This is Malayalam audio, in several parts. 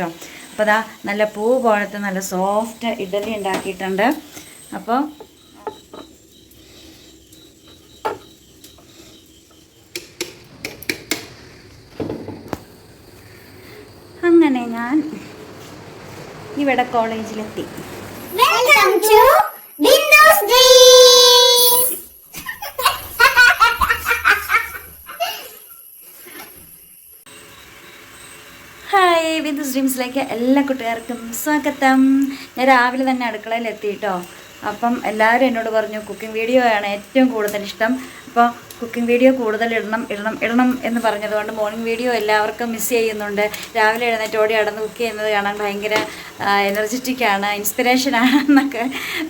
കേട്ടോ. അപ്പോൾ അതാ നല്ല പൂ പോലത്തെ നല്ല സോഫ്റ്റ് ഇഡലി ഉണ്ടാക്കിയിട്ടുണ്ട്. അപ്പോൾ അങ്ങനെ ഞാൻ ഇവിടെ കോളേജിലെത്തി വെൽക്കം to ഡ്രീംസിലേക്ക് എല്ലാ കുട്ടികാർക്കും സ്വാഗതം. ഞാൻ രാവിലെ തന്നെ അടുക്കളയിൽ എത്തിയിട്ടോ അപ്പം എല്ലാവരും എന്നോട് പറഞ്ഞു കുക്കിംഗ് വീഡിയോ ആണ് ഏറ്റവും കൂടുതൽ ഇഷ്ടം. അപ്പോൾ കുക്കിംഗ് വീഡിയോ കൂടുതൽ ഇടണം ഇടണം ഇടണം എന്ന് പറഞ്ഞതുകൊണ്ട് മോർണിംഗ് വീഡിയോ എല്ലാവർക്കും മിസ് ചെയ്യുന്നുണ്ട്. രാവിലെ എഴുന്നേറ്റ് ഓടി അടന്ന് കുക്ക് ചെയ്യുന്നത് കാണാൻ ഭയങ്കര എനർജറ്റിക്കാണ് ഇൻസ്പിറേഷനാണ് എന്നൊക്കെ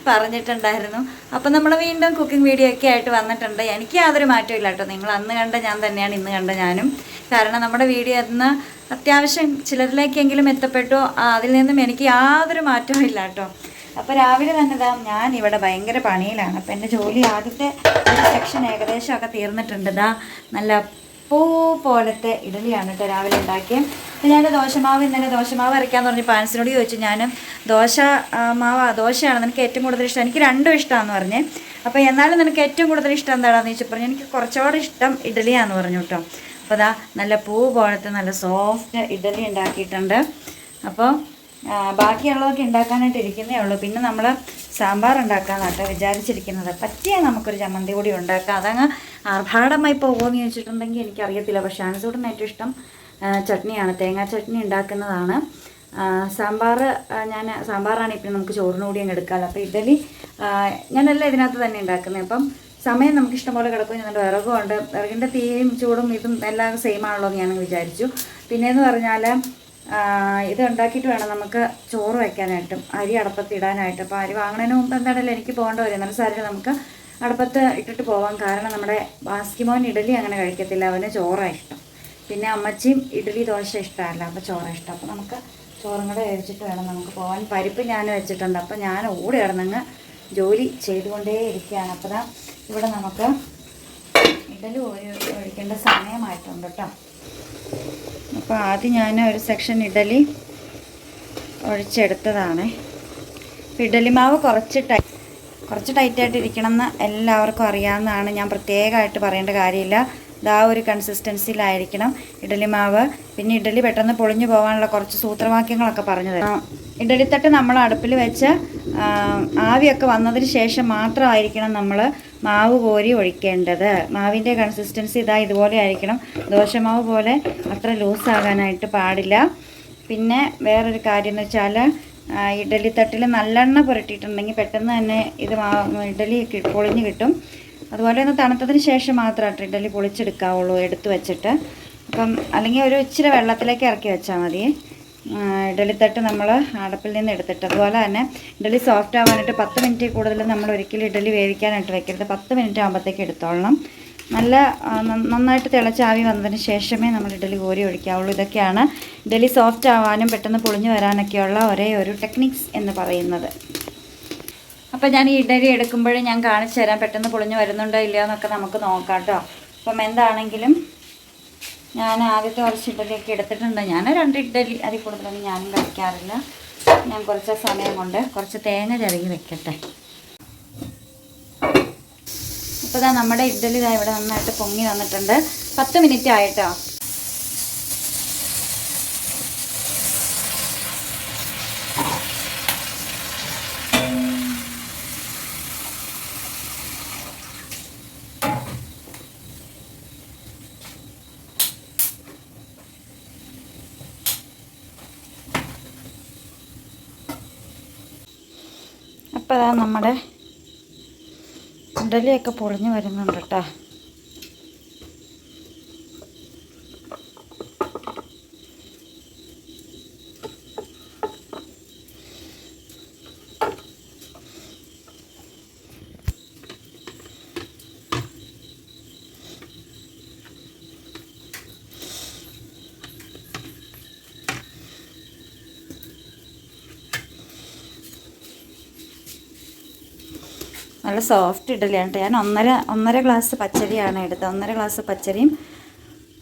പറഞ്ഞിട്ടുണ്ടായിരുന്നു. അപ്പം നമ്മൾ വീണ്ടും കുക്കിംഗ് വീഡിയോ ഒക്കെ ആയിട്ട് വന്നിട്ടുണ്ട്. എനിക്ക് യാതൊരു മാറ്റവും ഇല്ല കേട്ടോ. നിങ്ങൾ അന്ന് കണ്ട ഞാൻ തന്നെയാണ് ഇന്ന് കണ്ട ഞാനും. കാരണം നമ്മുടെ വീഡിയോ അന്ന് അത്യാവശ്യം ചിലരിലേക്കെങ്കിലും എത്തപ്പെട്ടു അതിൽ നിന്നും എനിക്ക് യാതൊരു മാറ്റവും ഇല്ല കേട്ടോ. അപ്പോൾ രാവിലെ തന്നെ ഇതാ ഞാൻ ഇവിടെ ഭയങ്കര പണിയിലാണ്. അപ്പോൾ എന്റെ ജോലി ആദ്യത്തെ സെക്ഷൻ ഏകദേശം ഒക്കെ തീർന്നിട്ടുണ്ട് ഇതാ നല്ല പൂ പോലത്തെ ഇഡലിയാണ് കേട്ടോ രാവിലെ ഉണ്ടാക്കിയത് അപ്പോൾ ഞാൻ ദോശമാവ് ഇന്നലെ ദോശമാവ് അരയ്ക്കാന്ന് പറഞ്ഞ് പാൻസിനോട് ചോദിച്ചു. ഞാൻ ദോശ മാവ ദോശയാണ് നിനക്ക് ഏറ്റവും കൂടുതൽ ഇഷ്ടം? എനിക്ക് രണ്ടും ഇഷ്ടമാണെന്ന് പറഞ്ഞ്. അപ്പോൾ എന്നാലും നിനക്ക് ഏറ്റവും കൂടുതൽ ഇഷ്ടം എന്താണെന്ന് ചോദിച്ചു പറഞ്ഞു എനിക്ക് കുറച്ചുകൂടെ ഇഷ്ടം ഇഡലിയാന്ന് പറഞ്ഞു കേട്ടോ അപ്പോൾ അതാ നല്ല പൂ പോലത്തെ നല്ല സോഫ്റ്റ് ഇഡലി ഉണ്ടാക്കിയിട്ടുണ്ട്. അപ്പോൾ ബാക്കിയുള്ളതൊക്കെ ഉണ്ടാക്കാനായിട്ട് ഇരിക്കുന്നേ ഉള്ളൂ. പിന്നെ നമ്മൾ സാമ്പാർ ഉണ്ടാക്കാനാട്ടോ വിചാരിച്ചിരിക്കുന്നത്. പറ്റിയാൽ നമുക്കൊരു ചമ്മന്തി കൂടി ഉണ്ടാക്കാം. അതങ്ങ് ആർഭാടമായി പോകുമെന്ന് ചോദിച്ചിട്ടുണ്ടെങ്കിൽ എനിക്കറിയത്തില്ല. പക്ഷേ ആനസൂടിന് ഏറ്റവും ഇഷ്ടം ചട്നിയാണ്. തേങ്ങാ ചട്നി ഉണ്ടാക്കുന്നതാണ്. സാമ്പാർ ഞാൻ സാമ്പാറാണ് ഇപ്പം നമുക്ക് ചോറിന് കൂടി അങ്ങ് എടുക്കാമല്ലോ അപ്പോൾ ഇഡലി ഞാനല്ല ഇതിനകത്ത് തന്നെ ഉണ്ടാക്കുന്നത് അപ്പം സമയം നമുക്ക് ഇഷ്ടംപോലെ കിടക്കും. ഞങ്ങളുടെ വിറകുമുണ്ട് വിറകിന്റെ തീയും ചൂടും ഇതും എല്ലാം സെയിം ആണല്ലോ എന്ന് ഞാൻ വിചാരിച്ചു. പിന്നെയെന്ന് പറഞ്ഞാൽ ഇത് ഉണ്ടാക്കിയിട്ട് വേണം നമുക്ക് ചോറ് വയ്ക്കാനായിട്ടും അരി അടപ്പത്ത് ഇടാനായിട്ട്. അപ്പോൾ അരി വാങ്ങണതിന് മുമ്പ് എന്താണല്ലോ എനിക്ക് പോകേണ്ട വരും എന്നാലും സാരി നമുക്ക് അടുപ്പത്ത് ഇട്ടിട്ട് പോവാം. കാരണം നമ്മുടെ ബാസ്കിമോൻ ഇഡലി അങ്ങനെ കഴിക്കത്തില്ല. അവന് ചോറാണ് ഇഷ്ടം. പിന്നെ അമ്മച്ചിയും ഇഡലി ദോശ ഇഷ്ടമല്ല. അപ്പോൾ ചോറാണ് ഇഷ്ടം. അപ്പോൾ നമുക്ക് ചോറും കൂടെ കഴിച്ചിട്ട് വേണം നമുക്ക് പോകാൻ പരിപ്പ് ഞാൻ വെച്ചിട്ടുണ്ട്. അപ്പോൾ ഞാൻ ഓടി കിടന്നങ്ങ് ജോലി ചെയ്തുകൊണ്ടേ ഇരിക്കുകയാണ്. അപ്പോൾ ഇവിടെ നമുക്ക് ഇഡലി ഒഴിക്കേണ്ട സമയമായിട്ടുണ്ട് കേട്ടോ. അപ്പോൾ ആദ്യം ഞാൻ ഒരു സെക്ഷൻ ഇഡലി ഒഴിച്ചെടുത്തതാണ്. ഇഡലി മാവ് കുറച്ച് ടൈ കുറച്ച് ടൈറ്റായിട്ട് ഇരിക്കണം എന്ന് എല്ലാവർക്കും അറിയാവുന്നതാണ്. ഞാൻ പ്രത്യേകമായിട്ട് പറയേണ്ട കാര്യമില്ല. ഇതാ ഒരു കൺസിസ്റ്റൻസിയിലായിരിക്കണം ഇഡലി മാവ്. പിന്നെ ഇഡലി പെട്ടെന്ന് പൊളിഞ്ഞു പോകാനുള്ള കുറച്ച് സൂത്രവാക്യങ്ങളൊക്കെ പറഞ്ഞു തരാം. ഇഡലിത്തട്ട് നമ്മൾ അടുപ്പിൽ വെച്ച് ആവിയൊക്കെ വന്നതിന് ശേഷം മാത്രമായിരിക്കണം നമ്മൾ മാവ് കോരി ഒഴിക്കേണ്ടത്. മാവിന്റെ കൺസിസ്റ്റൻസി ഇതാ ഇതുപോലെ ആയിരിക്കണം. ദോശമാവ് പോലെ അത്ര ലൂസാകാനായിട്ട് പാടില്ല. പിന്നെ വേറൊരു കാര്യം എന്ന് വെച്ചാൽ ഇഡലിത്തട്ടിൽ നല്ലെണ്ണ പുരട്ടിയിട്ടുണ്ടെങ്കിൽ പെട്ടെന്ന് തന്നെ ഇത് ഇഡലി പൊളിഞ്ഞ് കിട്ടും. അതുപോലെ ഒന്ന് തണുത്തതിന് ശേഷം മാത്രമായിട്ട് ഇഡലി പൊളിച്ചെടുക്കാവുള്ളൂ എടുത്ത് വെച്ചിട്ട്. അപ്പം അല്ലെങ്കിൽ ഒരു ഇച്ചിരി വെള്ളത്തിലേക്ക് ഇറക്കി വെച്ചാൽ മതി. ഇഡലിത്തട്ട് നമ്മൾ അടപ്പിൽ നിന്ന് എടുത്തിട്ട് അതുപോലെ തന്നെ ഇഡലി സോഫ്റ്റ് ആവാനായിട്ട് പത്ത് മിനിറ്റ് കൂടുതൽ നമ്മൾ ഒരിക്കലും ഇഡലി വേവിക്കാനായിട്ട് വെക്കരുത്. പത്ത് മിനിറ്റ് ആകുമ്പോഴത്തേക്ക് എടുത്തോളണം. നല്ല നന്നായിട്ട് തിളച്ചാവി വന്നതിന് ശേഷമേ നമ്മൾ ഇഡലി കോരി ഒഴിക്കാവുള്ളൂ. ഇതൊക്കെയാണ് ഇഡലി സോഫ്റ്റ് ആവാനും പെട്ടെന്ന് പൊളിഞ്ഞു വരാനൊക്കെയുള്ള ഒരേ ഒരു ടെക്നിക്സ് എന്ന് പറയുന്നത്. അപ്പോൾ ഞാൻ ഈ ഇഡലി എടുക്കുമ്പോഴേ ഞാൻ കാണിച്ചു തരാം. പെട്ടെന്ന് പൊളിഞ്ഞു വരുന്നുണ്ടോ ഇല്ലയോ എന്നൊക്കെ നമുക്ക് നോക്കാം കേട്ടോ. അപ്പം എന്താണെങ്കിലും ഞാൻ ആദ്യത്തെ കുറച്ച് ഇഡലിയൊക്കെ എടുത്തിട്ടുണ്ട്. ഞാൻ രണ്ട് ഇഡലി അരി കൂടുതലൊന്നും ഞാനും കഴിക്കാറില്ല. ഞാൻ കുറച്ച് സമയം കൊണ്ട് കുറച്ച് തേങ്ങ ചിരകി വെക്കട്ടെ. ഇപ്പോൾ നമ്മുടെ ഇഡലി ഇതാ ഇവിടെ നന്നായിട്ട് പൊങ്ങി വന്നിട്ടുണ്ട്. പത്ത് മിനിറ്റ് ആയിട്ടോ? അപ്പോൾ അതാ നമ്മുടെ ഉണ്ടലിയൊക്കെ പൊളിഞ്ഞു വരുന്നുണ്ട് കേട്ടോ. നല്ല സോഫ്റ്റ് ഇഡലിയാണ് കേട്ടോ. ഞാൻ ഒന്നര ഒന്നര ഗ്ലാസ് പച്ചരിയാണ് എടുത്തത്. ഒന്നര ഗ്ലാസ് പച്ചരിയും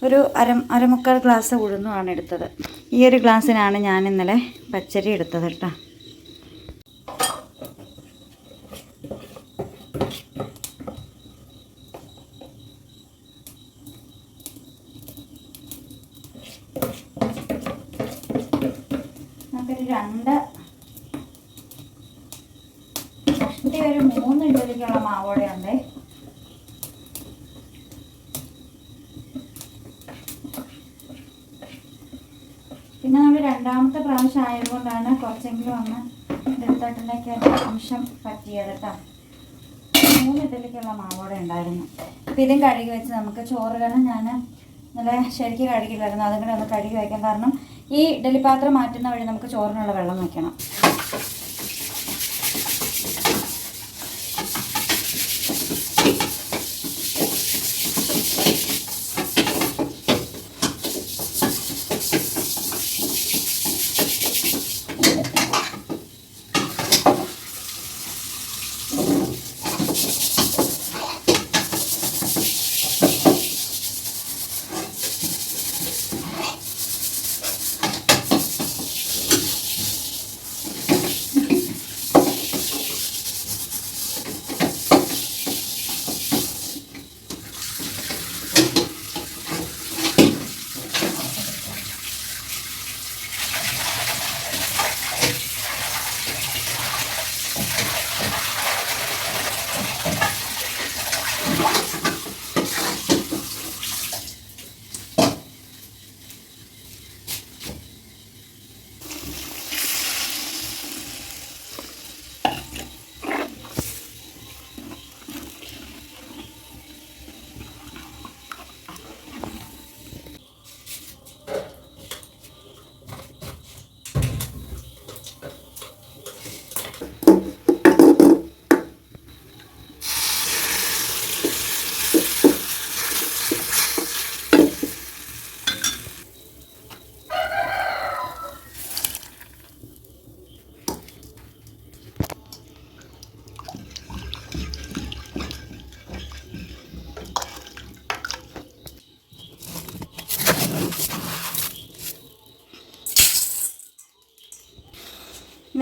ഒരു അര അരമുക്കാൽ ഗ്ലാസ് ഉഴുന്നുമാണ് എടുത്തത്. ഈ ഒരു ഗ്ലാസ്സിനാണ് ഞാൻ ഇന്നലെ പച്ചരി എടുത്തത് കേട്ടോ. രണ്ട് കഷ്ടി ഒരു മൂന്ന് ഇഡലിക്കുള്ള മാവോടെ ഉണ്ട് പിന്നെ നമ്മൾ രണ്ടാമത്തെ പ്രാവശ്യം ആയതുകൊണ്ടാണ് കുറച്ചെങ്കിലും ഒന്ന് എടുത്തട്ടിലേക്ക് അംശം പറ്റിയത് കേട്ടോ മൂന്ന് ഇഡലിക്കുള്ള മാവോടെ ഉണ്ടായിരുന്നു. അപ്പം കഴുകി വെച്ച് നമുക്ക് ചോറ് കാരണം ഞാൻ നല്ല ശരിക്ക് കഴുകില്ലായിരുന്നു. അതും കൂടെ ഒന്ന് കഴുകി വയ്ക്കാം കാരണം ഈ ഇഡലി പാത്രം മാറ്റുന്ന വഴി നമുക്ക് ചോറിനുള്ള വെള്ളം വയ്ക്കണം.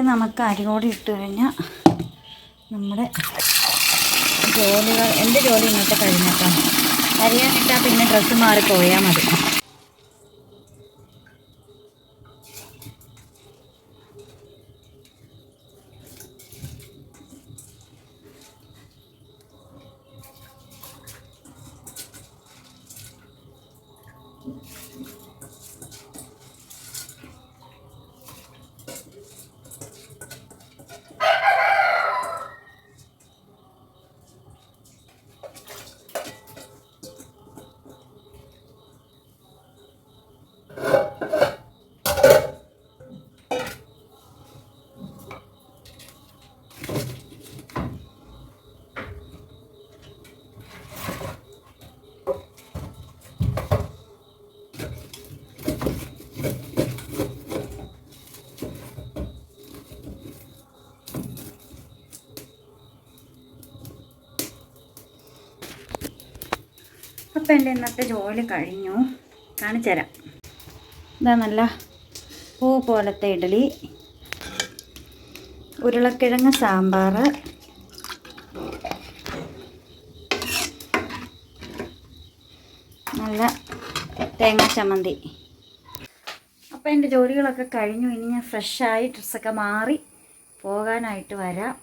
നമുക്ക് അരി കൂടി ഇട്ട് കഴിഞ്ഞാൽ നമ്മുടെ ജോലികൾ എന്റെ ജോലി ഇന്നത്തെ കഴിഞ്ഞേക്കാം അരിയാനിട്ടാൽ പിന്നെ ഡ്രസ്സ് മാറി പോയാൽ മതി. അപ്പം എന്റെ ഇന്നത്തെ ജോലി കഴിഞ്ഞു. കാണിച്ചു തരാം ഇതാ നല്ല പൂ പോലത്തെ ഇഡലി. ഉരുളക്കിഴങ്ങ് സാമ്പാർ നല്ല തേങ്ങാ ചമ്മന്തി. അപ്പോൾ എന്റെ ജോലികളൊക്കെ കഴിഞ്ഞു. ഇനി ഞാൻ ഫ്രഷായി ഡ്രസ്സൊക്കെ മാറി പോകാനായിട്ട് വരാം.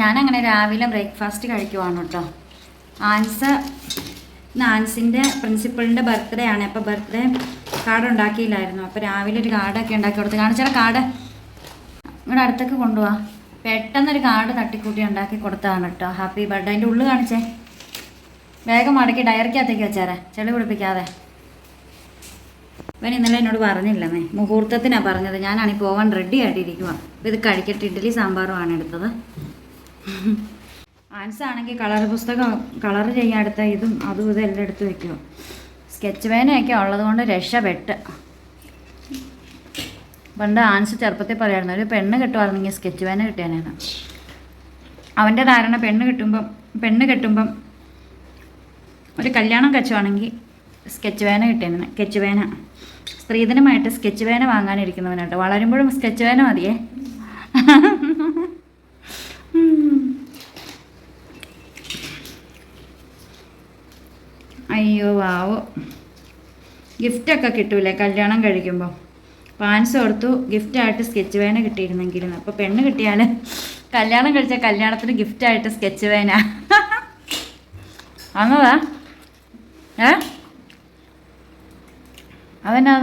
ഞാനങ്ങനെ രാവിലെ ബ്രേക്ക്ഫാസ്റ്റ് കഴിക്കുവാണ് കേട്ടോ. ആൻസ് ആൻസിന്റെ പ്രിൻസിപ്പളിന്റെ ബർത്ത്ഡേ ആണ്. അപ്പോൾ ബർത്ത്ഡേ കാർഡ് ഉണ്ടാക്കിയില്ലായിരുന്നു അപ്പോൾ രാവിലെ ഒരു കാർഡൊക്കെ ഉണ്ടാക്കി കൊടുത്ത് കാണിച്ചാൽ കാർഡ്. നിങ്ങളുടെ അടുത്തേക്ക് കൊണ്ടുപോവാ പെട്ടെന്നൊരു കാർഡ് തട്ടിക്കൂട്ടി ഉണ്ടാക്കി കൊടുത്തതാണ് കേട്ടോ. Happy birthday. അതിന്റെ ഉള്ളു കാണിച്ചേ. വേഗം മടക്കി ഡയറിക്കകത്തേക്ക് വെച്ചേരെ. ചെളി കുടിപ്പിക്കാതെ. ഇവൻ ഇന്നലെ എന്നോട് പറഞ്ഞില്ലെന്നേ മുഹൂർത്തത്തിനാണ് പറഞ്ഞത്. ഞാനാണെങ്കിൽ പോകാൻ റെഡി ആയിട്ടിരിക്കുക ഇത് കഴിക്കട്ടെ. ഇഡ്ഡലി സാമ്പാറുമാണ് എടുത്തത്. ആൻസ് ആണെങ്കിൽ കളർ പുസ്തകം കളർ ചെയ്യാൻ എടുത്ത ഇതും അതും ഇതും എല്ലാം എടുത്ത് വെക്കുമോ സ്കെച്ച് പേനയൊക്കെ ഉള്ളത് കൊണ്ട് രക്ഷപ്പെട്ട്. പണ്ട് ആൻസ് ചെറുപ്പത്തിൽ പറയായിരുന്നു ഒരു പെണ്ണ് കിട്ടുമായിരുന്നെങ്കിൽ സ്കെച്ച് പേന കിട്ടിയാനാണ് അവന്റെ ധാരണ പെണ്ണ് കിട്ടുമ്പം പെണ്ണ് കെട്ടുമ്പം ഒരു കല്യാണം കച്ചുവാണെങ്കിൽ സ്കെച്ച് പേന കിട്ടിയാണ് സ്കെച്ച് പേന. സ്ത്രീധനമായിട്ട് സ്കെച്ച് പേന വാങ്ങാനിരിക്കുന്നവനാട്ടോ വളരുമ്പോഴും സ്കെച്ച് പേന മതിയേ. അയ്യോ വാവോ. ഗിഫ്റ്റൊക്കെ കിട്ടൂലേ? കല്യാണം കഴിക്കുമ്പോൾ പാൻസ് കൊടുത്തു. ഗിഫ്റ്റായിട്ട് സ്കെച്ച് പേന കിട്ടിയിരുന്നെങ്കിൽ അപ്പോൾ പെണ്ണ് കിട്ടിയാൽ കല്യാണം കഴിച്ച കല്യാണത്തിന് ഗിഫ്റ്റായിട്ട് സ്കെച്ച് പേന വന്നതാ ഏ? അതെന്നാ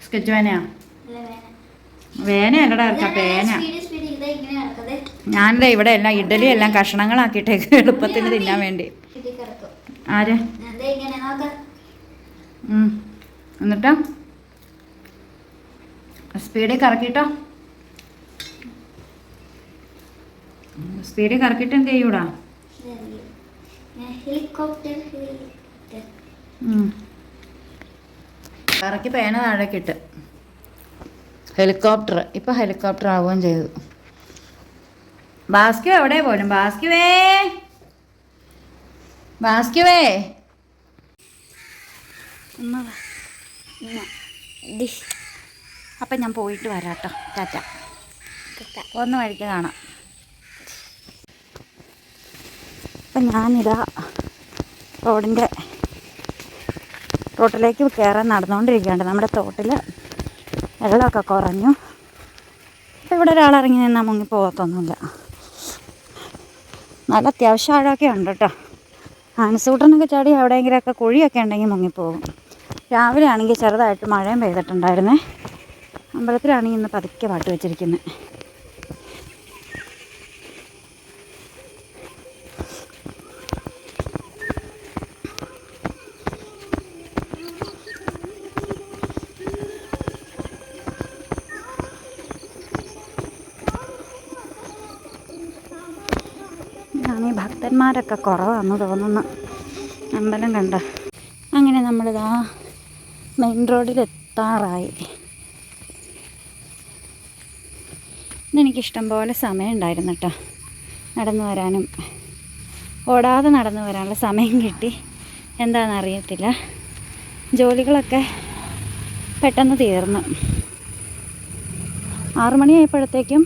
സ്കെച്ച് പേനയാ വേനയല്ലടാ പേന? ഞാനിതാ ഇവിടെ എല്ലാം ഇഡലി എല്ലാം കഷണങ്ങളാക്കിയിട്ടേക്ക് എളുപ്പത്തിന് തിന്നാൻ വേണ്ടി. ആര്. എന്നിട്ടോ? സ്പീഡിൽ കറക്കിട്ടോ? സ്പീഡിൽ കറക്കിട്ടും എന്ത് ചെയ്യൂടാ? കറക്കി പേന താഴേക്കിട്ട് ഹെലികോപ്റ്റർ ഇപ്പൊ ഹെലികോപ്റ്റർ ആവുകയും ചെയ്തു. ബാസ്ക്യു എവിടെ പോലും? ബാസ്ക്യുവേ? ബാസ്ക്യുവേ. അപ്പം ഞാൻ പോയിട്ട് വരാം കേട്ടോ ടാറ്റ. ഒന്ന് വഴിക്ക് കാണാം. അപ്പം ഞാനിതാ റോഡിന്റെ റോട്ടിലേക്ക് കയറാൻ നടന്നുകൊണ്ടിരിക്കുകയാണ് നമ്മുടെ തോട്ടിൽ വെള്ളമൊക്കെ കുറഞ്ഞു. ഇവിടെ ഒരാളിറങ്ങി നിന്നാൽ മുങ്ങി പോകത്തൊന്നുമില്ല നല്ല അത്യാവശ്യം ആഴമൊക്കെ ഉണ്ട് കേട്ടോ. ആനസൂട്ടനൊക്കെ ചാടി എവിടെയെങ്കിലുമൊക്കെ കുഴിയൊക്കെ ഉണ്ടെങ്കിൽ മുങ്ങിപ്പോകും. രാവിലെ ആണെങ്കിൽ ചെറുതായിട്ട് മഴയും പെയ്തിട്ടുണ്ടായിരുന്നേ. അമ്പലത്തിലാണെങ്കിൽ ഇന്ന് പതുക്കെ പാട്ട് വെച്ചിരിക്കുന്നത് ഞാൻ ഈ ഭക്തന്മാരൊക്കെ കുറവാണെന്ന് തോന്നുന്നു. അമ്പലം കണ്ട? അങ്ങനെ നമ്മളിതാ മെയിൻ റോഡിൽ എത്താറായി. ഇന്നെനിക്കിഷ്ടം പോലെ സമയം ഉണ്ടായിരുന്നു കേട്ടോ നടന്നു വരാനും. ഓടാതെ നടന്നു വരാനുള്ള സമയം കിട്ടി. എന്താണെന്ന് അറിയത്തില്ല ജോലികളൊക്കെ പെട്ടെന്ന് തീർന്നു. ആറുമണിയായപ്പോഴത്തേക്കും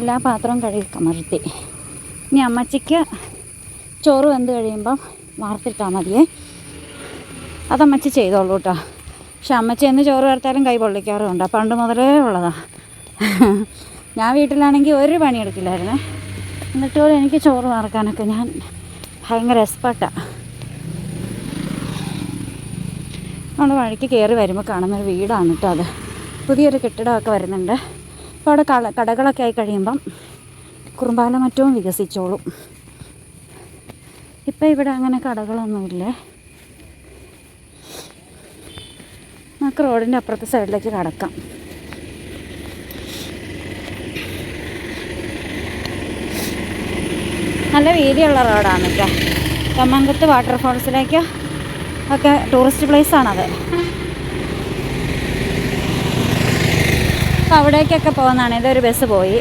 എല്ലാ പാത്രവും കഴുകി കമഴ്ത്തി ഇനി അമ്മച്ചിക്ക് ചോറ് വെന്ത് കഴിയുമ്പം വാർത്തിട്ടാൽ മതിയേ. അതമ്മച്ചി ചെയ്തോളൂ കേട്ടോ. പക്ഷെ അമ്മച്ചി എന്ന് ചോറ് വരത്താലും കൈ പൊള്ളിക്കാറുമുണ്ട്. പണ്ട് മുതലേ ഉള്ളതാണ് ഞാൻ വീട്ടിലാണെങ്കിൽ ഒരു പണിയെടുക്കില്ലായിരുന്നു. എന്നിട്ട് പോലും എനിക്ക് ചോറ് വാർക്കാനൊക്കെ ഞാൻ ഭയങ്കര എക്സ്പെർട്ടാണ് നമ്മൾ വഴിക്ക് കയറി വരുമ്പോൾ കാണുന്നൊരു വീടാണ് കേട്ടോ അത്. പുതിയൊരു കെട്ടിടമൊക്കെ വരുന്നുണ്ട്. അപ്പോൾ അവിടെ കള കടകളൊക്കെ ആയി കഴിയുമ്പം കുറുമ്പാലമറ്റവും വികസിച്ചോളും. ഇപ്പം ഇവിടെ അങ്ങനെ കടകളൊന്നുമില്ലേ. നമുക്ക് റോഡിന്റെ അപ്പുറത്തെ സൈഡിലേക്ക് കടക്കാം. നല്ല വീതിയുള്ള റോഡാണ് കേട്ടോ കമ്മങ്കത്ത് വാട്ടർഫോൾസിലേക്ക് ഒക്കെ ടൂറിസ്റ്റ് പ്ലേസാണത് അപ്പോൾ അവിടേക്കൊക്കെ പോകുന്നതാണ്. ഇതൊരു ബസ് പോയി.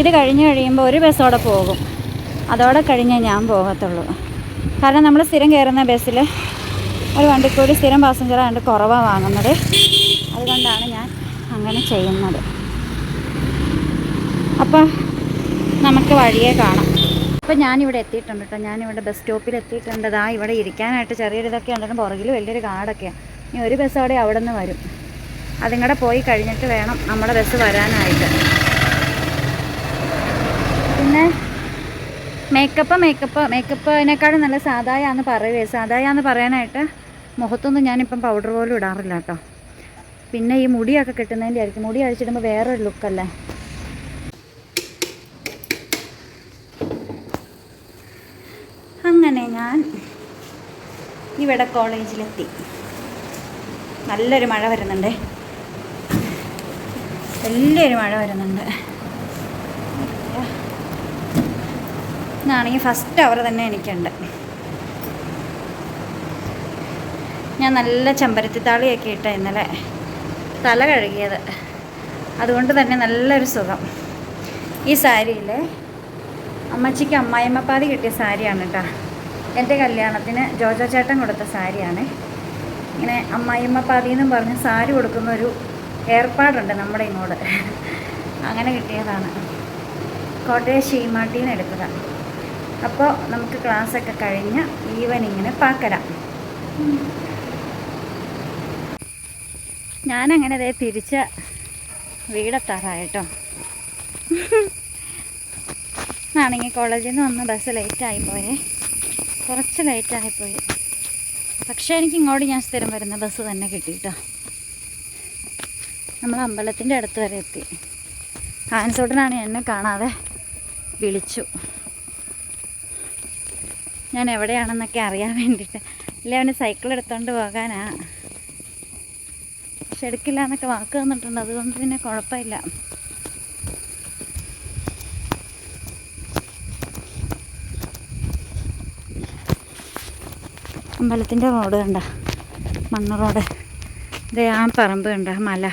ഇത് കഴിഞ്ഞ് കഴിയുമ്പോൾ ഒരു ബസ്സോടെ പോകും. അതോടെ കഴിഞ്ഞേ ഞാൻ പോകത്തുള്ളൂ. കാരണം നമ്മൾ സ്ഥിരം കയറുന്ന ബസ്സിൽ ഒരു വണ്ടിക്കൂടി സ്ഥിരം ആയതുകൊണ്ട് കുറവാണ് വാങ്ങുന്നത്. അതുകൊണ്ടാണ് ഞാൻ അങ്ങനെ ചെയ്യുന്നത്. അപ്പോൾ നമുക്ക് വഴിയെ കാണാം. അപ്പോൾ ഞാനിവിടെ എത്തിയിട്ടുണ്ട് കേട്ടോ ഞാനിവിടെ ബസ് സ്റ്റോപ്പിൽ എത്തിയിട്ടുണ്ട്. ദാ ഇവിടെ ഇരിക്കാനായിട്ട് ചെറിയൊരു ഇതൊക്കെ ഉണ്ടെങ്കിലും പുറകിൽ വലിയൊരു കാടൊക്കെയാണ് ഇനി ഒരു ബസ് അവിടെ അവിടെ നിന്ന് വരും. അതും കൂടെ പോയി കഴിഞ്ഞിട്ട് വേണം നമ്മുടെ ബസ് വരാനായിട്ട് പിന്നെ മേക്കപ്പ് മേക്കപ്പ് മേക്കപ്പിനേക്കാളും നല്ല സാധായാന്ന് പറയുവേ സാധായാന്ന് പറയാനായിട്ട് മുഖത്തൊന്നും ഞാനിപ്പം പൗഡർ പോലും ഇടാറില്ല കേട്ടോ. പിന്നെ ഈ മുടിയൊക്കെ കിട്ടുന്നതിന്റെ ആയിരിക്കും. മുടി അഴിച്ചിടുമ്പോൾ വേറൊരു ലുക്കല്ലേ അങ്ങനെ ഞാൻ ഇവിടെ കോളേജിലെത്തി. നല്ലൊരു മഴ വരുന്നുണ്ട്. വലിയൊരു മഴ വരുന്നുണ്ട്. ഇന്നാണെങ്കിൽ ഫസ്റ്റ് അവർ തന്നെ എനിക്കുണ്ട്. ഞാൻ നല്ല ചെമ്പരത്തി താളിയൊക്കെ ഇട്ട ഇന്നലെ തല കഴുകിയത്. അതുകൊണ്ട് തന്നെ നല്ലൊരു സുഖം. ഈ സാരിയിൽ അമ്മച്ചിക്ക് അമ്മായിമ്മപ്പാതി കിട്ടിയ സാരിയാണ് കേട്ടോ എന്റെ കല്യാണത്തിന് ജോജോ ചേട്ടൻ കൊടുത്ത സാരിയാണ്. ഇങ്ങനെ അമ്മായിമ്മപ്പാതി എന്നും പറഞ്ഞ് സാരി കൊടുക്കുന്ന ഒരു ഏർപ്പാടുണ്ട് നമ്മുടെ ഇങ്ങോട്ട് അങ്ങനെ കിട്ടിയതാണ്. കോട്ടയം ഷീമാട്ടീന്ന് എടുത്തതാണ്. അപ്പോൾ നമുക്ക് ക്ലാസ്സൊക്കെ കഴിഞ്ഞ് ഈവനിങ്ങിന് പാക്കരാം ഞാനങ്ങനെ അതേ തിരിച്ച് വീടെത്താറായിട്ടോ. ആണെങ്കിൽ കോളേജിൽ നിന്ന് വന്ന് ബസ് ലേറ്റായി പോയേ. കുറച്ച് ലേറ്റായി പോയി. പക്ഷേ എനിക്ക് ഇങ്ങോട്ട് ഞാൻ സ്ഥിരം വരുന്ന ബസ് തന്നെ കിട്ടിയിട്ടോ. നമ്മൾ അമ്പലത്തിന്റെ അടുത്ത് വരെ എത്തി. ആൻസോട്ടനാണ് എന്നെ കാണാതെ വിളിച്ചു. ഞാൻ എവിടെയാണെന്നൊക്കെ അറിയാൻ വേണ്ടിയിട്ട്. ഇല്ല അവന് സൈക്കിൾ എടുത്തോണ്ട് പോകാനാ. പക്ഷെ എടുക്കില്ല എന്നൊക്കെ വാക്ക് തന്നിട്ടുണ്ട്. അതുകൊണ്ട് പിന്നെ കുഴപ്പമില്ല. അമ്പലത്തിന്റെ റോഡ് കണ്ട. മണ്ണ് റോഡ്. ഇതേ ആ പറമ്പ് കണ്ട മല.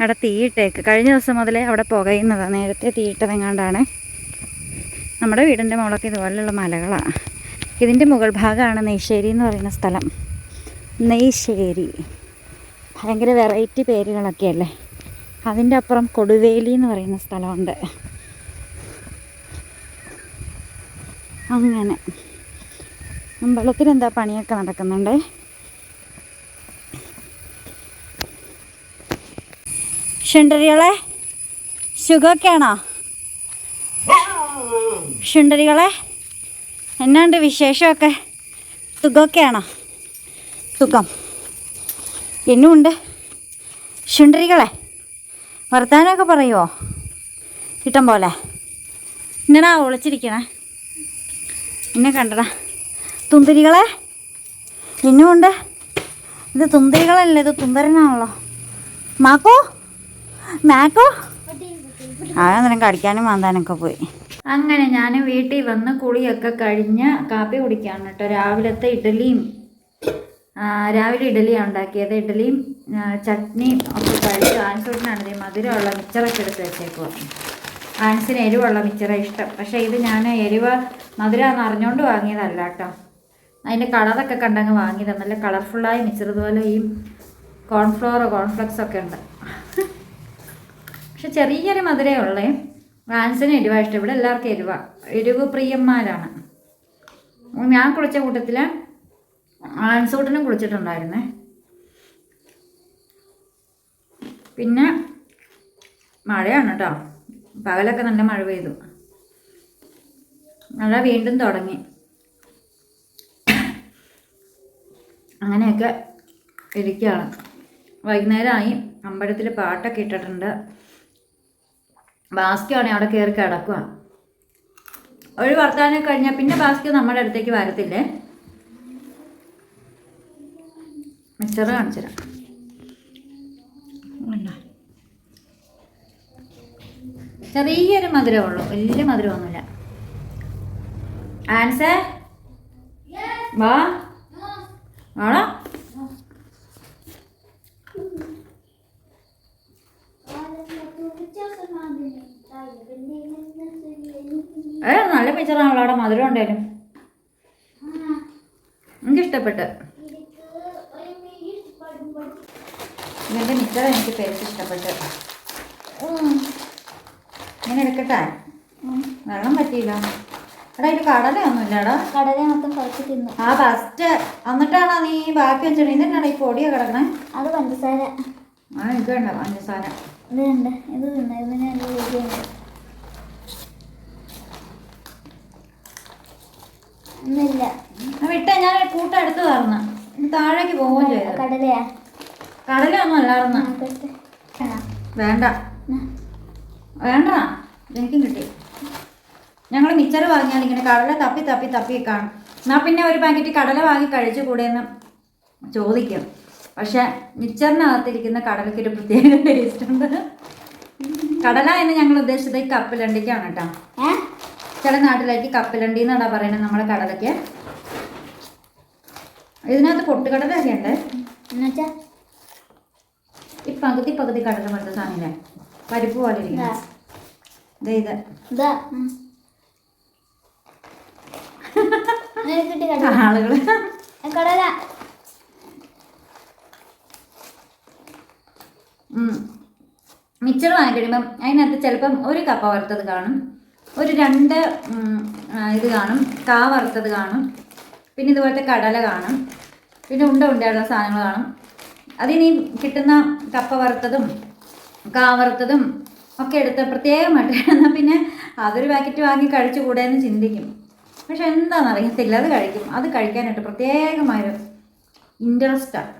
അവിടെ തീയിട്ടേക്ക്. കഴിഞ്ഞ ദിവസം മുതലേ അവിടെ പുകയുന്നതാണ് നേരത്തെ തീയിട്ടതെങ്ങാണ്ടാണ്. നമ്മുടെ വീടിന്റെ മുകളൊക്കെ ഇതുപോലെയുള്ള മലകളാണ് ഇതിന്റെ മുകൾ ഭാഗമാണ് നെയ്ശ്ശേരി എന്ന് പറയുന്ന സ്ഥലം. നെയ്ശ്ശേരി ഭയങ്കര വെറൈറ്റി പേരുകളൊക്കെയല്ലേ അതിന്റെ അപ്പുറം കൊടുവേലി എന്ന് പറയുന്ന സ്ഥലമുണ്ട്. അങ്ങനെ. അമ്പലത്തിൽ എന്താ പണിയൊക്കെ നടക്കുന്നുണ്ട്? ഷെണ്ടറികളെ സുഖമൊക്കെയാണോ? ഷുണ്ടരികളെ എന്നാണ്ട് വിശേഷമൊക്കെ? സുഖമൊക്കെയാണോ? സുഖം. എന്നുമുണ്ട്. ഷുണ്ടരികളെ വർത്താനമൊക്കെ പറയുമോ ഇഷ്ടം പോലെ. എന്നടാ ഒളിച്ചിരിക്കണേ. എന്നെ കണ്ടടാ. തുന്തിരികളെ? എന്നുമുണ്ട്. ഇത് തുന്തിരികളല്ലേ? ഇത് തുന്തരനാണല്ലോ. മാക്കോ? മാക്കോ? ആ നിനക്ക് കടിക്കാനും മാന്താനൊക്കെ പോയി. അങ്ങനെ ഞാൻ വീട്ടിൽ വന്ന് കുളിയൊക്കെ കഴിഞ്ഞ് കാപ്പി കുടിക്കാണ് കേട്ടോ. രാവിലത്തെ ഇഡലിയും രാവിലെ ഇഡലിയാണ് ഉണ്ടാക്കിയത്. ഇഡലിയും ചട്നിയും ഒക്കെ കഴിച്ച് ആൻസൂട്ടിനാണ് മധുരമുള്ള മിച്ചറൊക്കെ എടുത്ത് വെച്ചേക്കുക ആൻസിന് എരിവുള്ള മിച്ചറ ഇഷ്ടം. പക്ഷേ ഇത് ഞാൻ എരിവ് മധുര എന്ന് അറിഞ്ഞുകൊണ്ട് വാങ്ങിയതല്ല കേട്ടോ. അതിന്റെ കളറൊക്കെ കണ്ടങ്ങ് വാങ്ങിയതാണ് നല്ല കളർഫുള്ളായി മിച്ചർ ഇതുപോലെ ഈ കോൺഫ്ലോർ കോൺഫ്ലെക്സ് ഒക്കെ ഉണ്ട്. പക്ഷെ ചെറിയൊരു മധുരേ ഉള്ളേ. ആൻസിന് എരിവ ഇഷ്ടം. ഇവിടെ എല്ലാവർക്കും എരിവ. എരിവ് പ്രിയന്മാരാണ്. ഞാൻ കുളിച്ച കൂട്ടത്തിൽ ആൻസൂട്ടിനും കുളിച്ചിട്ടുണ്ടായിരുന്നേ. പിന്നെ മഴയാണ് കേട്ടോ പകലൊക്കെ നല്ല മഴ പെയ്തു. മഴ വീണ്ടും തുടങ്ങി. അങ്ങനെയൊക്കെ ഇരിക്കുകയാണ്. വൈകുന്നേരമായി അമ്പലത്തിൽ പാട്ടൊക്കെ ഇട്ടിട്ടുണ്ട്. ബാസ്ക്യാണെങ്കിൽ അവിടെ കയറി കിടക്കുക ഒരു വർത്താനം കഴിഞ്ഞാൽ പിന്നെ ബാസ്ക്യ നമ്മുടെ അടുത്തേക്ക് വരത്തില്ലേ? മിച്ചറ് കാണിച്ചു? ചെറിയൊരു മധുരമേ ഉള്ളൂ. വലിയ മധുരമൊന്നുമില്ല. ആൻസേ? വാ. ആണോ ഏ നല്ല പിക്ചറാണ് അവളവിടെ മധുരം ഉണ്ടായാലും എനിക്ക് ഇഷ്ടപ്പെട്ട്. ഇവന്റെ മിക്സർ എനിക്ക് പേരിച്ച് ഇഷ്ടപ്പെട്ട്. ഇങ്ങനെ എടുക്കട്ടെ? വെള്ളം പറ്റിയില്ല. എടാ ഇത് കടലയൊന്നുമില്ലടാ കടല മൊത്തം കുറച്ച് തിന്നു. ആ ഫസ്റ്റ് എന്നിട്ടാണോ നീ ബാക്കി വെച്ചിട്ട് ഇതെന്നാണ് ഈ പൊടിയൊക്കെ കിടക്കണേ? അത് പഞ്ചസാര. ആ ഇത് വേണ്ട പഞ്ചസാര. ഇത് ഉണ്ട് ഇത് തിന്നു ഇത് ഞാൻ ഒന്നുമില്ല. വിട്ടേ ഞാൻ കൂട്ട എടുത്ത് തരണം. താഴേക്ക് പോവുകയും ചെയ്തു. കടലയാ. കടല ഒന്നും നോക്കട്ടെ വേണ്ട. വേണ്ട. എനിക്കും കിട്ടി. ഞങ്ങൾ മിച്ചർ വാങ്ങിയാൽ ഇങ്ങനെ കടല തപ്പി തപ്പി തപ്പി കാണും. എന്നാൽ പിന്നെ ഒരു പാക്കറ്റ് കടല വാങ്ങി കഴിച്ചു കൂടെയെന്ന് ചോദിക്കും. പക്ഷെ മിച്ചറിനകത്തിരിക്കുന്ന കടലയ്ക്ക് ഒരു പ്രത്യേക ടേസ്റ്റ് ഉണ്ട്. കടല എന്ന് ഞങ്ങൾ ഉദ്ദേശിച്ചത് ഈ കപ്പലണ്ടിക്കാണ് കേട്ടോ. ചില നാട്ടിലേക്ക് കപ്പലണ്ടി എന്നാണ് പറയുന്നത് നമ്മളെ കടലയ്ക്ക് ഇതിനകത്ത് പൊട്ടുകടലൊക്കെ ഉണ്ട് എന്നുവെച്ചാ? ഈ പകുതി പകുതി കടല പോലത്തെ സാധനമില്ലേ? പരിപ്പ് പോലെ ഇത്. ആളുകൾ കടല. മിച്ചർ വാങ്ങിക്കഴിയുമ്പം അതിനകത്ത് ചിലപ്പം ഒരു കപ്പ വറുത്തത് കാണും. ഒരു രണ്ട് ഇത് കാണും. കാ വറുത്തത് കാണും. പിന്നെ ഇതുപോലത്തെ കടല കാണും. പിന്നെ ഉണ്ട ഉണ്ടായിരുന്ന സാധനങ്ങൾ കാണും. അതിനി കിട്ടുന്ന കപ്പ വറുത്തതും കാ വറുത്തതും ഒക്കെ എടുത്ത് പ്രത്യേകമായിട്ട് എന്നാൽ പിന്നെ അതൊരു പാക്കറ്റ് വാങ്ങി കഴിച്ചു കൂടെയെന്ന് ചിന്തിക്കും. പക്ഷെ എന്താണെന്ന് അറിയത്തില്ല. അത് കഴിക്കും. അത് കഴിക്കാനായിട്ട് പ്രത്യേകമായൊരു ഇൻട്രസ്റ്റാണ്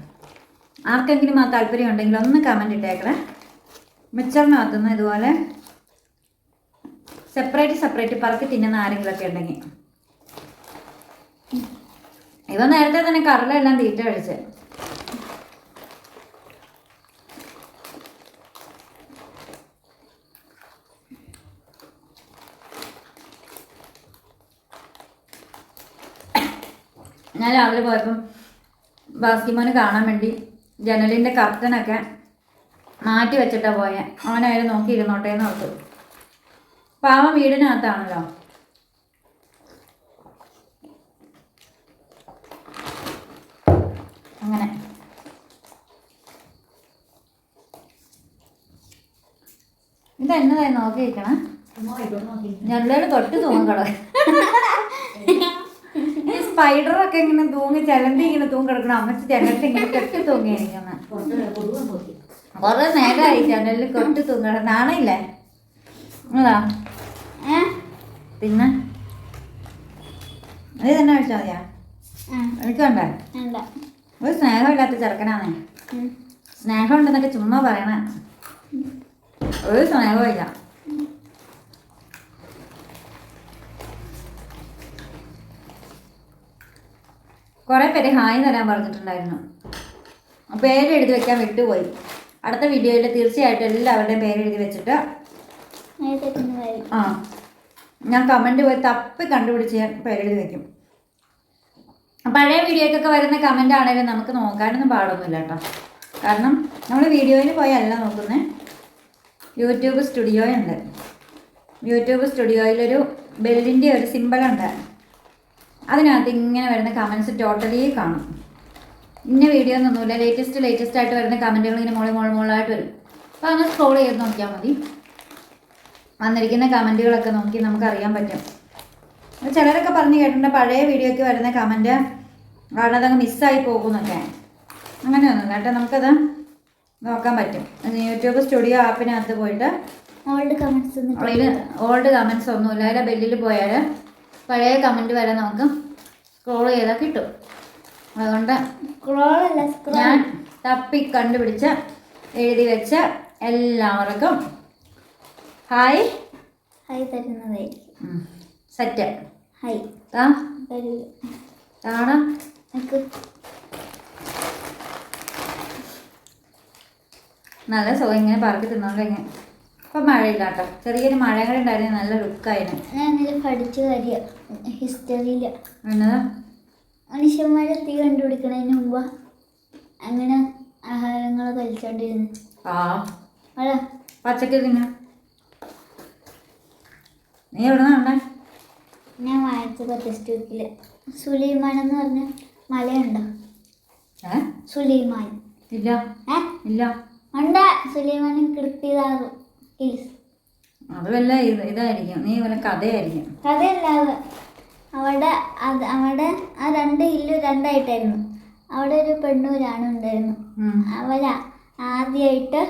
ആർക്കെങ്കിലും ആ താല്പര്യം ഉണ്ടെങ്കിൽ ഒന്ന് കമന്റ് ഇട്ടേക്കണേ. മിച്ചറിനകത്തുനിന്ന് ഇതുപോലെ സെപ്പറേറ്റ് സെപ്പറേറ്റ് പറക്കി തിന്നുന്ന ആരെങ്കിലുമൊക്കെ ഉണ്ടെങ്കിൽ. ഇവ നേരത്തെ തന്നെ കറിലെല്ലാം തീറ്റ കഴിച്ച്. ഞാൻ രാവിലെ പോയപ്പം ബാസ്കിമോന് കാണാൻ വേണ്ടി ജനലിന്റെ കർട്ടനൊക്കെ മാറ്റി വെച്ചിട്ടാ പോയെ. അവനായാലും നോക്കി ഇരുന്നോട്ടെ എന്ന് ഓർത്തു. പാവം വീടിനകത്താണല്ലോ. അങ്ങനെ. ഇത് എന്നതായി നോക്കി വെക്കണം ഞങ്ങളുടെ തൊട്ട് തൂങ്ങും കട ഈ സ്പൈഡറൊക്കെ ഇങ്ങനെ തൂങ്ങി ചിലന്തി ഇങ്ങനെ തൂങ്ങി കിടക്കണം അമ്മച്ചി ചിലട്ട് ഇങ്ങനെ കെട്ടി തൂങ്ങിയിരിക്കുന്ന കുറെ നേരമായി ജനലിൽ കൊട്ടി തൂങ്ങണം. നാണയില്ലേ? അതാ പിന്നെ? അത് തന്നെ കഴിച്ചാൽ മതിയാ? ആ. എനിക്ക് വേണ്ടേ? ഒരു സ്നേഹമില്ലാത്ത ചെറുക്കനാണേ. സ്നേഹം ഉണ്ടെന്നൊക്കെ ചുമ്മാ പറയണ. ഒരു സ്നേഹമില്ല കുറെ പേര് ഹായ് തരാൻ പറഞ്ഞിട്ടുണ്ടായിരുന്നു. പേര് എഴുതി വെക്കാൻ വിട്ടുപോയി. അടുത്ത വീഡിയോയിൽ തീർച്ചയായിട്ടും എല്ലാവരുടെയും പേര് എഴുതി വെച്ചിട്ട് ആ. ഞാൻ കമന്റ് പോയി തപ്പി കണ്ടുപിടിച്ച് ഞാൻ പേരെഴുതി വെക്കും. പഴയ വീഡിയോക്കൊക്കെ വരുന്ന കമന്റ് ആണെങ്കിലും നമുക്ക് നോക്കാനൊന്നും പാടൊന്നുമില്ല കേട്ടോ. കാരണം നമ്മൾ വീഡിയോയിൽ പോയി അല്ല നോക്കുന്നത് യൂട്യൂബ് സ്റ്റുഡിയോ ഉണ്ട്. യൂട്യൂബ് സ്റ്റുഡിയോയിലൊരു ബെല്ലിന്റെ ഒരു സിമ്പിളുണ്ട് അതിനകത്ത് ഇങ്ങനെ വരുന്ന കമൻസ് ടോട്ടലി കാണും. ഇന്ന വീഡിയോ ഒന്നുമില്ല. ലേറ്റസ്റ്റ് ലേറ്റസ്റ്റ് ആയിട്ട് വരുന്ന കമന്റുകൾ ഇങ്ങനെ മോളി മോളി മോളായിട്ട് വരും. അപ്പോൾ അങ്ങനെ സ്ക്രോൾ ചെയ്ത് നോക്കിയാൽ മതി. വന്നിരിക്കുന്ന കമന്റുകളൊക്കെ നോക്കി നമുക്ക് അറിയാൻ പറ്റും ചിലരൊക്കെ പറഞ്ഞ് കേട്ടിട്ടുണ്ട് പഴയ വീഡിയോയ്ക്ക് വരുന്ന കമന്റ് അതങ്ങ് മിസ്സായി പോകുന്നൊക്കെ. അങ്ങനെയൊന്നും കേട്ടോ നമുക്കത് നോക്കാൻ പറ്റും. യൂട്യൂബ് സ്റ്റുഡിയോ ആപ്പിനകത്ത് പോയിട്ട് ഓൾഡ് കമൻസ് അതിൽ ഓൾഡ് കമൻസ് ഒന്നുമില്ല. അതിന്റെ ബെല്ലിൽ പോയാൽ പഴയ കമന്റ് വരെ നമുക്ക് സ്ക്രോൾ ചെയ്താൽ കിട്ടും. അതുകൊണ്ട് ഞാൻ തപ്പി കണ്ടുപിടിച്ച് എഴുതി വെച്ച എല്ലാവർക്കും ഹായ്. ഹായ് തരുന്നതായിരിക്കും. സെറ്റ്. ഹായ്. താ താണ നല്ല സുഖം ഇങ്ങനെ പറക്കി തിന്നോണ്ട് ഇങ്ങനെ. ഇപ്പം മഴയില്ല കേട്ടോ ചെറിയൊരു മഴ കൂടെ ഉണ്ടായിരുന്നു നല്ല ലുക്കായിരുന്നു ഞാൻ ഇന്നലെ പഠിച്ച കാര്യം ഹിസ്റ്ററിയിൽ എന്നതാ? മനുഷ്യന്മാരെ തീ കണ്ടുപിടിക്കണതിന് മുമ്പ് അങ്ങനെ ആഹാരങ്ങൾ കഴിച്ചോണ്ടിരുന്നു. ആ. പച്ചക്കറി തിന്ന? നീ എവിടെ നിന്നാ ഞാൻ വായിച്ചു ടെക്സ്റ്റ് ബുക്കിൽ സുലൈമാൻ എന്ന് പറഞ്ഞ മലയുണ്ടോ? സുലൈമാൻ. ഇല്ല. ഇല്ല. ഉണ്ട്. സുലൈമാൻ കൃത്യതാകും അത് വല്ല ഇത് ഇതായിരിക്കും. നീ വല്ല കഥയായിരിക്കും. കഥയല്ലാതെ. അവിടെ അത് അവിടെ ആ രണ്ട് ഇല്ലു രണ്ടായിട്ടായിരുന്നു. അവിടെ ഒരു പെണ്ണൂരാണ് ഉണ്ടായിരുന്നു. അവരാ ആദ്യമായിട്ട്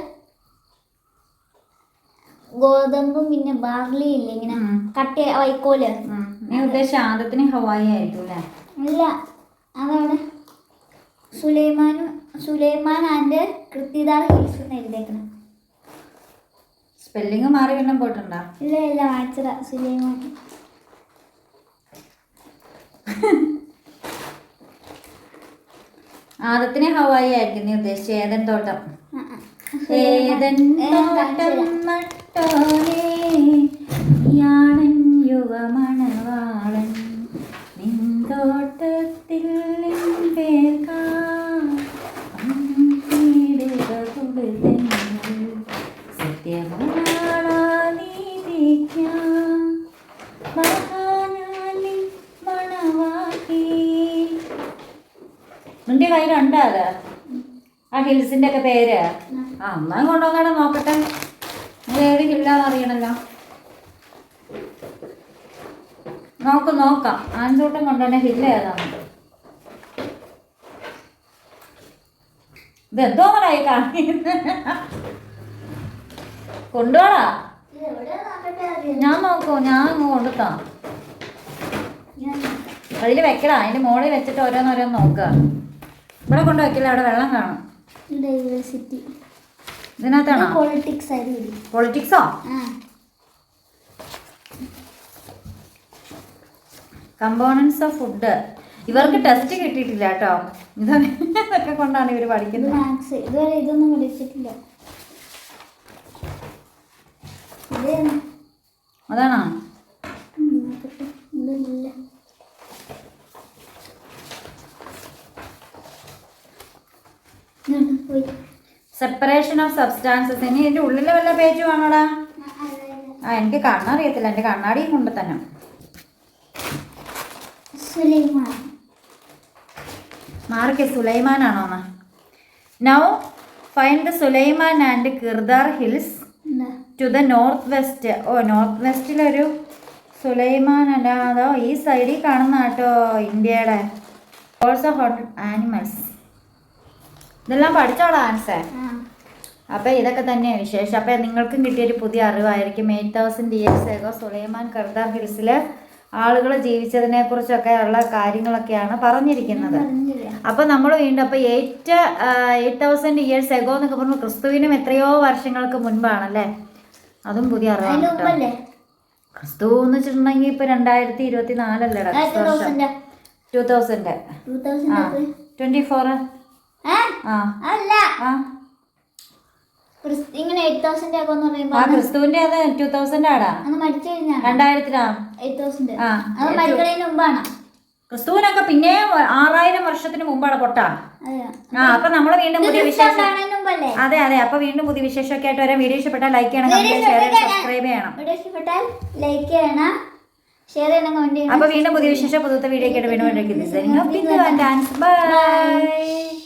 ഗോതമ്പും പിന്നെ ബാർലി ഇല്ല? ഇങ്ങനെ കട്ട വൈക്കോൽ. ശാന്തത്തിന് നീ ഉദ്ദേശിച്ച ആദത്തിന് ഹവായി ആയിരിക്കും അല്ലേ? ഇല്ല. അതാണ് സുലൈമാനും സുലൈമാൻ ആൻഡ് കൃത്യതാർ ഹിൽസ് എന്ന് എഴുതിയേക്കണം. സ്പെല്ലിങ് മാറി വല്ലതും പോയിട്ടുണ്ടോ? ഇല്ല ഇല്ല. വായിച്ചതാ സുലൈമാൻ. ആദത്തിന് ഹവായി ആയിരിക്കും നീ ഉദ്ദേശിച്ച ഏതൻ തോട്ടം. ഏതൻ തോട്ടം യുവമണവാളൻ. നിന്റെ കയ്യിലുണ്ടോ അത്? ആ ഹിൽസിന്റെ ഒക്കെ പേര്? ആ അമ്മ കൊണ്ടുവന്നാണ് നോക്കട്ടെ. ഏത് ഹില്ലാന്ന് അറിയണല്ലോ. നോക്ക് നോക്കാം. ആൺചൂട്ടം കൊണ്ടുവന്ന ഹില്ല ഏതാണ്? ഇത് എന്തോന്നായി കാണിക്കുന്നത് കൊണ്ടുപോടാ ഞാൻ നോക്കൂ ഞാൻ അങ്ങ് കൊണ്ടുത്താ. അതിൽ വെക്കടാ അതിന്റെ മുകളിൽ വെച്ചിട്ട് ഓരോന്നോരോന്ന് നോക്കുക ഇവിടെ കൊണ്ട് വെക്കില്ല അവിടെ വെള്ളം കാണും. ഡൈവേഴ്സിറ്റി ഇതിനകത്താണോ? പൊളിറ്റിക്സ് ആയിരുന്നു പൊളിറ്റിക്സോ കമ്പോണൻസ് ഓഫ് ഫുഡ് ഇവർക്ക് ടെസ്റ്റ് കിട്ടിയിട്ടില്ല കേട്ടോ. ഇതൊക്കെ കൊണ്ടാണ് ഇവർ പഠിക്കുന്നത്. മാത്സ് ഇതുവരെ ഇതൊന്നും പഠിച്ചിട്ടില്ല. അതാണോ? പോയി. സെപ്പറേഷൻ ഓഫ് സബ്സ്റ്റാൻസസ് ഇനി ഇതിന്റെ ഉള്ളിൽ വല്ല പേജ് വേണോടാ ആ, എനിക്ക് കാണാൻ അറിയത്തില്ല. എന്റെ കണ്ണാടിയും കൊണ്ട് തന്നെ. സുലൈമാൻ. മാർക്ക് സുലൈമാനാണോ എന്നാ? Now find the Sulaiman and Kirthar hills to the north west oh north വെസ്റ്റിലൊരു സുലൈമാൻ അല്ല അതോ ഈ സൈഡിൽ കാണുന്ന കേട്ടോ ഇന്ത്യയുടെ. ഓൾസോ ഹോട്ട് ആനിമൽസ് ഇതെല്ലാം പഠിച്ചോളാം ആൻസേ അപ്പൊ ഇതൊക്കെ തന്നെയാണ് വിശേഷം. അപ്പോൾ നിങ്ങൾക്കും കിട്ടിയൊരു പുതിയ അറിവായിരിക്കും. Eight thousand years ago Sulaiman Kirthar ഹിൽസിൽ ആളുകൾ ജീവിച്ചതിനെ കുറിച്ചൊക്കെ ഉള്ള കാര്യങ്ങളൊക്കെയാണ് പറഞ്ഞിരിക്കുന്നത്. അപ്പൊ നമ്മൾ വീണ്ടും അപ്പൊ eight eight thousand years ago എന്നൊക്കെ പറഞ്ഞു ക്രിസ്തുവിനും എത്രയോ വർഷങ്ങൾക്ക് മുൻപാണല്ലേ? അതും പുതിയ അറിവാണ്. ക്രിസ്തു എന്ന് വെച്ചിട്ടുണ്ടെങ്കിൽ ഇപ്പൊ രണ്ടായിരത്തി ഇരുപത്തി നാലല്ലേടാ ടൂ തൗസൻഡ് ട്വന്റി ഫോർ അല്ല. ഇങ്ങനെ എയ്റ്റ് തൗസൻഡ് ആക്കുമെന്ന് പറയുമ്പോ ആ ക്രിസ്തുവിന്റെ അത് ടൂ തൗസൻഡ് ആടാ. അന്ന് മരിച്ചു കഴിഞ്ഞാണ് രണ്ടായിരത്തിലാ എയ്റ്റ് തൗസൻഡ് ആ. അത് മരിക്കണതിന് മുമ്പാണ്. ക്രിസ്തുവിനൊക്കെ പിന്നെ ആറായിരം വർഷത്തിന് മുമ്പാണ് പൊട്ടാ. ആ അപ്പൊ നമ്മൾ വീണ്ടും പുതിയ വിശേഷം അതെ അതെ. അപ്പൊ വീണ്ടും പുതിയ വിശേഷമൊക്കെ ആയിട്ട് വരാം. വീഡിയോ ഇഷ്ടപ്പെട്ടാൽ ലൈക്ക് ചെയ്യണം സബ്സ്ക്രൈബ് ചെയ്യണം. വീഡിയോ ഇഷ്ടപ്പെട്ടാൽ ലൈക്ക് ചെയ്യണം. ഷെയർ ചെയ്യണം കമന്റ് ചെയ്യണം. അപ്പൊ വീണ്ടും പുതിയ വിശേഷം പുതുത്ത വീഡിയോ ഒക്കെ ആയിട്ട് വീണ്ടും ഡാൻസ് ബൈ